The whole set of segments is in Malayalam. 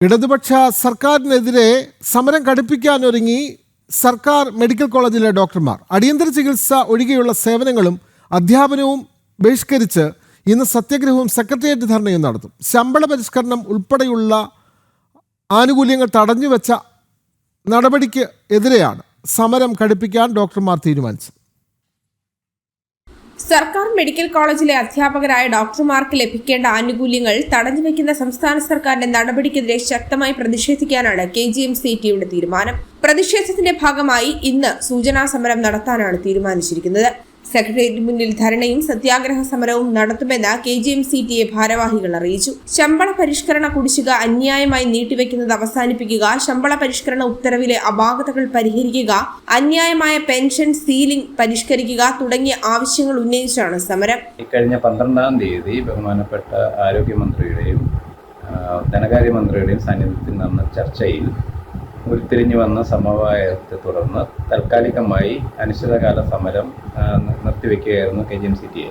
ഇടതുപക്ഷ സർക്കാരിനെതിരെ സമരം കടുപ്പിക്കാനൊരുങ്ങി സർക്കാർ മെഡിക്കൽ കോളേജിലെ ഡോക്ടർമാർ. അടിയന്തര ചികിത്സ ഒഴികെയുള്ള സേവനങ്ങളും അധ്യാപനവും ബഹിഷ്കരിച്ച് ഇന്ന് സത്യഗ്രഹവും സെക്രട്ടേറിയറ്റ് ധർണയും നടത്തും. ശമ്പള പരിഷ്കരണം ഉൾപ്പെടെയുള്ള ആനുകൂല്യങ്ങൾ തടഞ്ഞുവെച്ച നടപടിക്ക് എതിരെയാണ് സമരം കടുപ്പിക്കാൻ ഡോക്ടർമാർ തീരുമാനിച്ചത്. സർക്കാർ മെഡിക്കൽ കോളേജിലെ അധ്യാപകരായ ഡോക്ടർമാർക്ക് ലഭിക്കേണ്ട ആനുകൂല്യങ്ങൾ തടഞ്ഞുവെക്കുന്ന സംസ്ഥാന സർക്കാരിന്റെ നടപടിക്കെതിരെ ശക്തമായി പ്രതിഷേധിക്കാനാണ് കെ ജി എം സി ടിയുടെ തീരുമാനം. പ്രതിഷേധത്തിന്റെ ഭാഗമായി ഇന്ന് സൂചനാ സമരം നടത്താനാണ് തീരുമാനിച്ചിരിക്കുന്നത്. സെക്രട്ടേറിയറ്റ് മുന്നിൽ ധരണയും സത്യാഗ്രഹ സമരവും നടത്തുമെന്ന് K G M C T A ഭാരവാഹികൾ അറിയിച്ചു. ശമ്പള പരിഷ്കരണ കുടിശ്ശിക അന്യായമായി നീട്ടിവെക്കുന്നത് അവസാനിപ്പിക്കുക ശമ്പള പരിഷ്കരണ ഉത്തരവിലെ അപാകതകൾ പരിഹരിക്കുക അന്യായമായ പെൻഷൻ സീലിംഗ് പരിഷ്കരിക്കുക തുടങ്ങിയ ആവശ്യങ്ങൾ ഉന്നയിച്ചാണ് സമരം. ഇക്കഴിഞ്ഞ പന്ത്രണ്ടാം തീയതി ബഹുമാനപ്പെട്ട ആരോഗ്യമന്ത്രിയുടെയും ധനകാര്യമന്ത്രിയുടെയും സാന്നിധ്യത്തിൽ നടന്ന ചർച്ചയിൽ ഉരുത്തിരിഞ്ഞു വന്ന സമവായത്തെ തുടർന്ന് താൽക്കാലികമായി അനിശ്ചിതകാല സമരം നിർത്തിവെക്കുകയായിരുന്നു K G M C T A.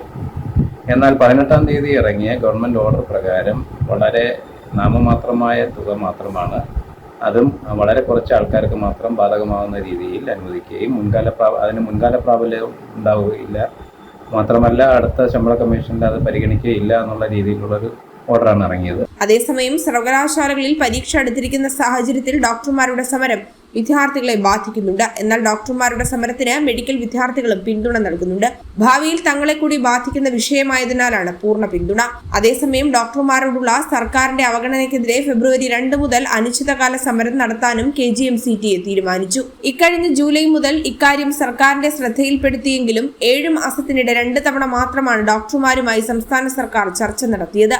എന്നാൽ പതിനെട്ടാം തീയതി ഇറങ്ങിയ ഗവൺമെന്റ് ഓർഡർ പ്രകാരം വളരെ നാമമാത്രമായ തുക മാത്രമാണ് അതും വളരെ കുറച്ച് ആൾക്കാർക്ക് മാത്രം ബാധകമാകുന്ന രീതിയിൽ അനുവദിക്കുകയും മുൻകാല പ്രാ അതിന് മുൻകാല പ്രാബല്യം ഉണ്ടാവുകയില്ല. മാത്രമല്ല അടുത്ത ശമ്പള കമ്മീഷനിൽ അത് പരിഗണിക്കുകയില്ല എന്നുള്ള രീതിയിലുള്ളൊരു ഓർഡറാണ് ഇറങ്ങിയത്. അതേസമയം സർവകലാശാലകളിൽ പരീക്ഷ എടുത്തിരിക്കുന്ന സാഹചര്യത്തിൽ ഡോക്ടർമാരുടെ സമരം വിദ്യാർത്ഥികളെ ബാധിക്കുന്നുണ്ട്. എന്നാൽ ഡോക്ടർമാരുടെ സമരത്തിന് മെഡിക്കൽ വിദ്യാർത്ഥികളും പിന്തുണ നൽകുന്നുണ്ട്. ഭാവിയിൽ തങ്ങളെ കൂടി ബാധിക്കുന്ന വിഷയമായതിനാലാണ് പൂർണ പിന്തുണ. അതേസമയം ഡോക്ടർമാരോടുള്ള സർക്കാരിന്റെ അവഗണനയ്ക്കെതിരെ ഫെബ്രുവരി രണ്ട് മുതൽ അനിശ്ചിതകാല സമരം നടത്താനും K G M C T A തീരുമാനിച്ചു. ഇക്കഴിഞ്ഞ ജൂലൈ മുതൽ ഇക്കാര്യം സർക്കാരിന്റെ ശ്രദ്ധയിൽപ്പെടുത്തിയെങ്കിലും ഏഴ് മാസത്തിനിടെ രണ്ട് തവണ മാത്രമാണ് ഡോക്ടർമാരുമായി സംസ്ഥാന സർക്കാർ ചർച്ച നടത്തിയത്.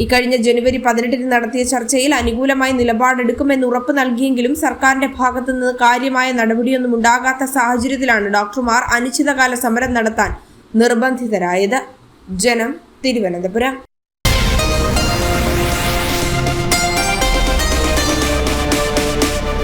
ഇക്കഴിഞ്ഞ ജനുവരി പതിനെട്ടിന് നടത്തിയ ചർച്ചയിൽ അനുകൂലമായി നിലപാടെടുക്കുമെന്ന് ഉറപ്പ് നൽകിയെങ്കിലും സർക്കാരിന്റെ ഭാഗത്തുനിന്ന് കാര്യമായ നടപടിയൊന്നും ഉണ്ടാകാത്ത സാഹചര്യത്തിലാണ് ഡോക്ടർമാർ അനിശ്ചിതകാല സമരം നടത്താൻ നിർബന്ധിതരായത്. ജനം തിരുവനന്തപുരം.